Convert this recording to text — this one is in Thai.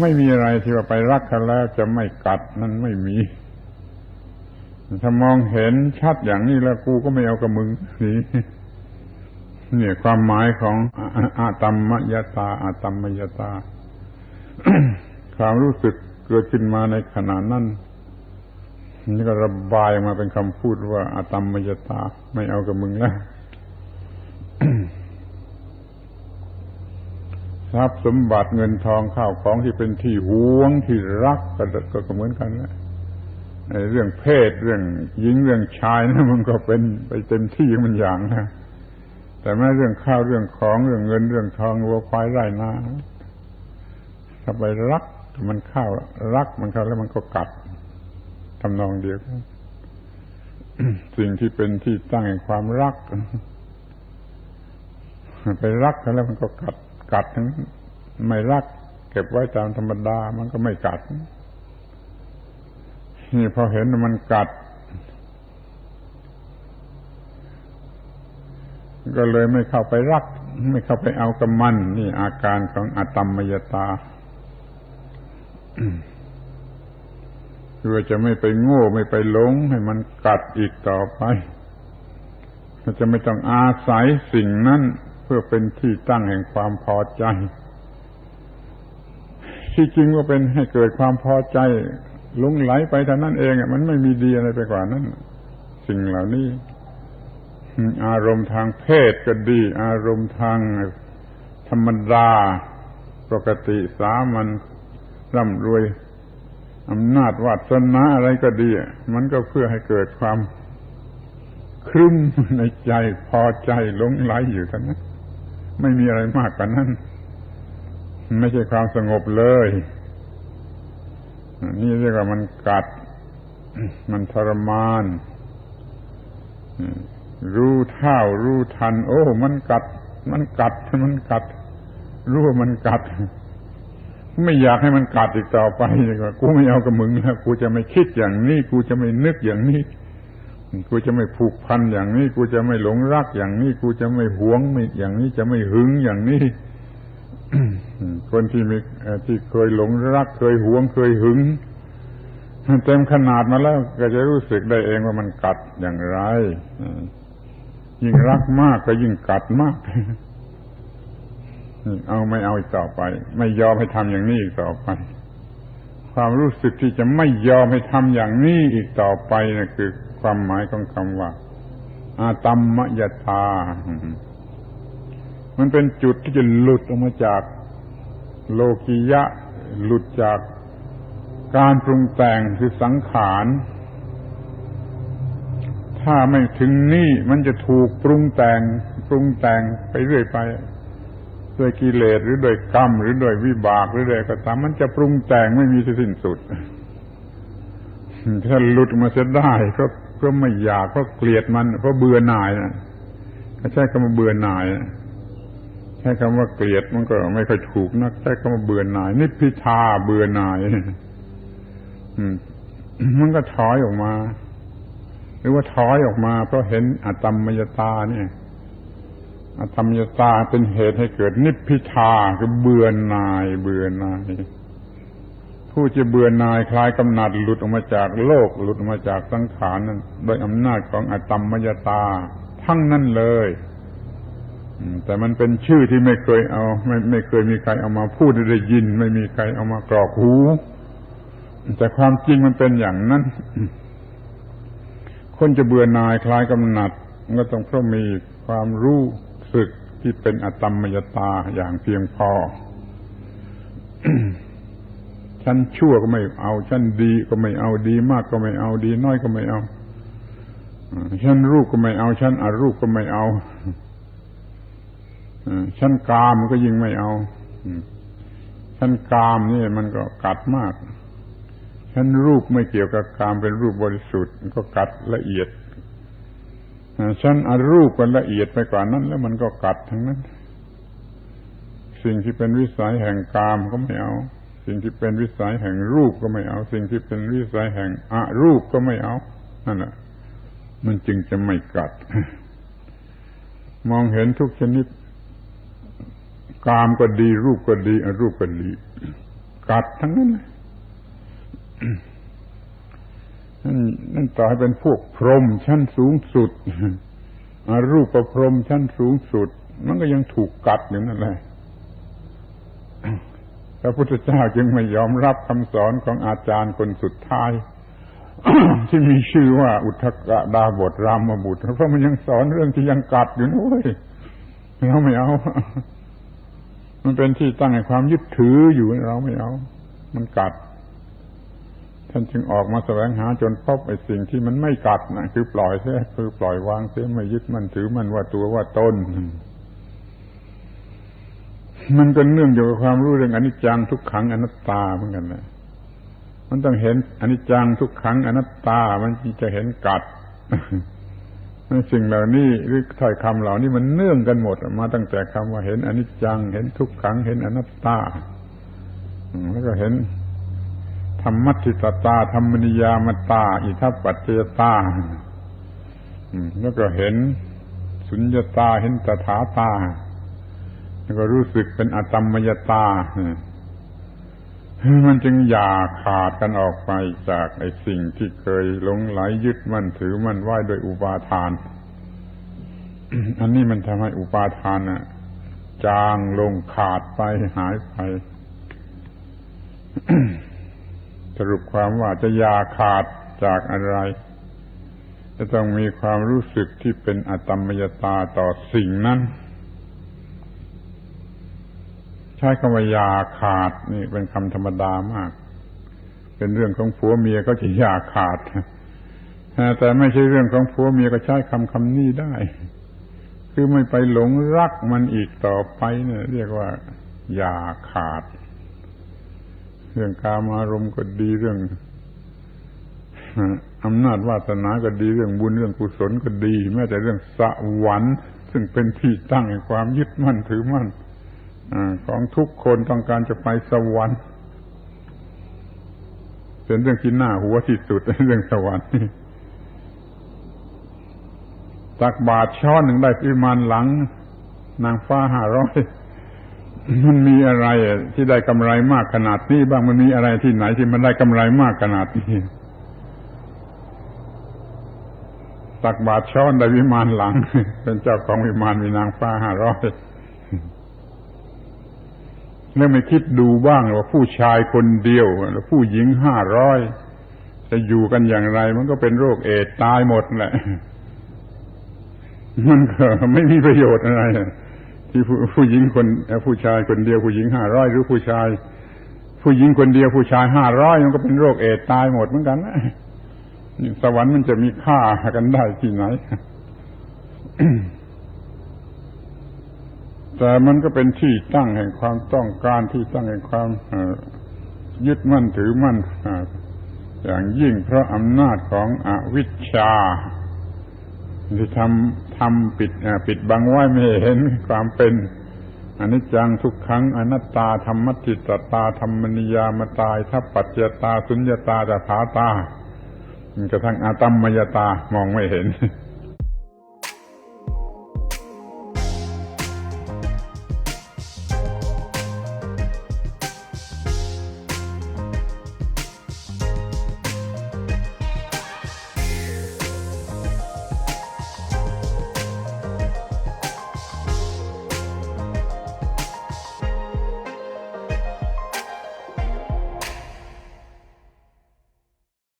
ไม่มีอะไรที่ว่าไปรักเขาแล้วจะไม่กัดนั่นไม่มีถ้ามองเห็นชัดอย่างนี้แล้วกูก็ไม่เอากับมึงนี่เนี่ยความหมายของอาตัมมยตาอาตัมมยตา ความรู้สึกเกิดขึ้นมาในขณะนั้นนี่ก็ระบายมาเป็นคำพูดว่าอาตัมมยตา ไม่เอากับมึงแล้ว ทรัพย์สมบัติเงินทองข้าวของที่เป็นที่หวงที่รักก็ก็เหมือนกันแหละในเรื่องเพศเรื่องหญิงเรื่องชายนะมันก็เป็นไปเต็มที่มันอย่างนะแต่แม้เรื่องข้าวเรื่องของเรื่องเงินเรื่องทองวัวควายไร่นาถ้าไปรักมันเข้ารักมันเข้าแล้วมันก็กัดทำนองเดียวกันสิ่งที่เป็นที่ตั้งแห่งความรัก ไปรักแล้วมันก็กัด กัดทั้งไม่รัก เก็บไว้ตามธรรมดามันก็ไม่กัดนี่พอเห็นมันกัด ก็เลยไม่เข้าไปรัก ไม่เข้าไปเอากับมัน นี่อาการของอตมมยตาคือจะไม่ไปโง่ไม่ไปหลง ให้มันกัดอีกต่อไปจะไม่ต้องอาศัยสิ่งนั้น เพื่อเป็นที่ตั้งแห่งความพอใจ ที่จริงว่าเป็นให้เกิดความพอใจหลงไหลไปเท่านั้นเองมันไม่มีดีอะไรไปกว่านั้น สิ่งเหล่านี้ อารมณ์ทางเพศก็ดี อารมณ์ทางธรรมดา ปกติสามัญร่ำรวยอำนาจวาสนาอะไรก็ดี มันก็เพื่อให้เกิดความครึ้มในใจพอใจหลงไหลอยู่เท่านั้น ไม่มีอะไรมากกว่านั้น ไม่ใช่ความสงบเลย นี่เรียกว่ามันกัด มันทรมาน รู้เท่ารู้ทัน โอ้ มันกัด มันกัด มันกัด รู้ว่ามันกัด ไม่อยากให้มันกัดอีกต่อไปกูไม่เอากับมึงแล้ว กูจะไม่คิดอย่างนี้ กูจะไม่นึกอย่างนี้ กูจะไม่ผูกพันอย่างนี้ กูจะไม่หลงรักอย่างนี้ กูจะไม่หวงไม่อย่างนี้จะไม่หึงอย่างนี้คนที่มีที่เคยหลงรัก เคยหวงเคยหึงเต็มขนาดมาแล้วก็จะรู้สึกได้เองว่ามันกัดอย่างไรยิ่งรักมากก็ยิ่งกัดมากเอาไม่เอาอีกต่อไป ไม่ยอมให้ทำอย่างนี้อีกต่อไป ความรู้สึกที่จะไม่ยอมให้ทำอย่างนี้อีกต่อไปนะคือ ความหมายของคำว่า อาตัมมยตา มันเป็นจุดที่จะหลุดออกมาจากโลกิยะ หลุดจากการปรุงแต่งคือสังขาร ถ้าไม่ถึงนี่มันจะถูกปรุงแต่ง ปรุงแต่งไปเรื่อยไปด้วยกิเลสหรือโดยกรรม หรือโดยวิบากหรือโดยก็ตามมันจะปรุงแต่งไม่มีที่สิ้นสุด ถ้าหลุดมาเสียได้ก็ ก็ไม่อยากก็เกลียดมันเพราะเบื่อหน่ายนะถ้าใช้คำว่าเบื่อหน่ายใช้คำว่าเกลียดมันก็ไม่ค่อยถูกนักใช้คำว่าเบื่อหน่ายนิพพิทาเบื่อหน่ายมันก็ถอยออกมา หรือว่าถอยออกมา เพราะเห็นอตัมมยตาเนี่ยอธรรมยตาเป็นเหตุให้เกิดนิพพิทาคือเบื่อหน่าย เบื่อหน่าย ผู้จะเบื่อหน่ายคลายกำหนัดหลุดออกมาจากโลก หลุดออกมาจากสังขารนั้นโดยอำนาจของอตมมยตา ทั้งนั้นเลยแต่มันเป็นชื่อที่ไม่เคยเอา ไม่ไม่เคยมีใครเอามาพูดได้ยิน ไม่มีใครเอามากรอกหู แต่ความจริงมันเป็นอย่างนั้น คนจะเบื่อหน่ายคลายกำหนัดก็ต้องเพราะมีความรู้สึกที่เป็นอตมมยตาอย่างเพียงพอ ฉันชั่วก็ไม่เอาฉันดีก็ไม่เอาดีมากก็ไม่เอาดีน้อยก็ไม่เอาฉันรูปก็ไม่เอาฉันอารูปก็ไม่เอาฉันกามก็ยิ่งไม่เอาฉันกามนี่มันก็กัดมากฉันรูปไม่เกี่ยวกับกามเป็นรูปบริสุทธิ์ก็กัดละเอียดฉันอารูปกันละเอียดไปกว่านั้น แล้วมันก็กัดทั้งนั้น สิ่งที่เป็นวิสัยแห่งกามก็ไม่เอา สิ่งที่เป็นวิสัยแห่งรูปก็ไม่เอา สิ่งที่เป็นวิสัยแห่งอารูปก็ไม่เอานั่นแหละมันจึงจะไม่กัด มองเห็นทุกชนิด กามก็ดี รูปก็ดีอารูปก็ดี กัดทั้งนั้นเลยนั่นนั่นต่อให้เป็นพวกพรหมชั้นสูงสุดอารูปประพรหมชั้นสูงสุด มันก็ยังถูกกัดอยู่นั่นแหละ พระพุทธเจ้าจึงไม่ยอมรับคำสอนของอาจารย์คนสุดท้าย ที่มีชื่อว่าอุทกดาบทรามบุตร เพราะมันยังสอนเรื่องที่ยังกัดอยู่นะเว้ยเราไม่เอา มันเป็นที่ตั้งแห่งความยึดถืออยู่เราไม่เอา มันกัด ท่านจึงออกมาแสวงหาจนพบไอ้สิ่งที่มันไม่กัดนะคือปล่อยเสียคือปล่อยวางเสียไม่ยึดมันถือมันว่าตัวว่าตน มันก็เนื่องอยู่กับความรู้เรื่องอนิจจังทุกขังอนัตตาเหมือนกันนะมันต้องเห็นอนิจจังทุกขังอนัตตา มันจะเห็นกัดสิ่งเหล่านี้หรือถ้อยคำเหล่านี้มันเนื่องกันหมด มาตั้งแต่คำว่าเห็นอนิจจัง เห็นทุกขัง เห็นอนัตตาแล้วก็เห็นธรรมัติตตาธรรมนิยามตา อิทัปปัจเจตาแล้วก็เห็นสุญญตาเห็นตถาตา แล้วก็รู้สึกเป็นอตมมยตา มันจึงอย่าขาดกันออกไปจากไอ้สิ่งที่เคยหลงไหลยึดมั่นถือมั่นไหวโดยอุปาทาน อันนี้มันทำให้อุปาทานะจางลงขาดไปหายไป สรุปความว่าจะอย่าขาดจากอะไร จะต้องมีความรู้สึกที่เป็นอตมมยตาต่อสิ่งนั้น ใช้คำว่ายาขาดนี่เป็นคำธรรมดามาก เป็นเรื่องของผัวเมียก็จะยาขาดแต่ไม่ใช่เรื่องของผัวเมียก็ใช้คำคำนี้ได้ คือไม่ไปหลงรักมันอีกต่อไปเนี่ย เรียกว่า ยาขาด เรื่องกามารมณ์ก็ดีเรื่องอำนาจวาสนาก็ดีเรื่องบุญเรื่องกุศลก็ดี แม้แต่เรื่องสวรรค์ซึ่งเป็นที่ตั้งแห่งความยึดมั่นถือมั่น ของทุกคนต้องการจะไปสวรรค์ เป็นเรื่องที่น่าหัวที่สุดเรื่องสวรรค์ตักบาทช้อนหนึ่งได้พิมานหลัง นางฟ้าห้าร้อยมันมีอะไรที่ได้กำไรมากขนาดนี้บ้างมันมีอะไรที่ไหนที่มันได้กำไรมากขนาดนี้ตักบาทช้อนได้วิมานหลัง เป็นเจ้าของวิมานมีนางฟ้าห้าร้อย แล้วไม่คิดดูบ้างว่าผู้ชายคนเดียวแล้วผู้หญิงห้าร้อยจะอยู่กันอย่างไร มันก็เป็นโรคเอดตายหมดแหละมันก็ไม่มีประโยชน์อะไร ที่ผู้ผู้หญิงคนผู้ชายคนเดียวผู้หญิงห้าร้อยหรือผู้ชาย ผู้หญิงคนเดียวผู้ชายห้าร้อยมันก็เป็นโรคเอดตายหมดเหมือนกันนะสวรรค์มันจะมีค่ากันได้ที่ไหน แต่มันก็เป็นที่ตั้งแห่งความต้องการที่ตั้งแห่งความยึดมั่นถือมั่นอย่างยิ่งเพราะอำนาจของอวิชชาที่ทำทำปิดปิดบังไว้ไม่เห็นความเป็นอนิจจังทุกครั้งอนัตตาธรรมติตตาธรรมนิยามตายทัพปัจจตาสุญญตาตถาตากระทั่งอาตัมมยตามองไม่เห็น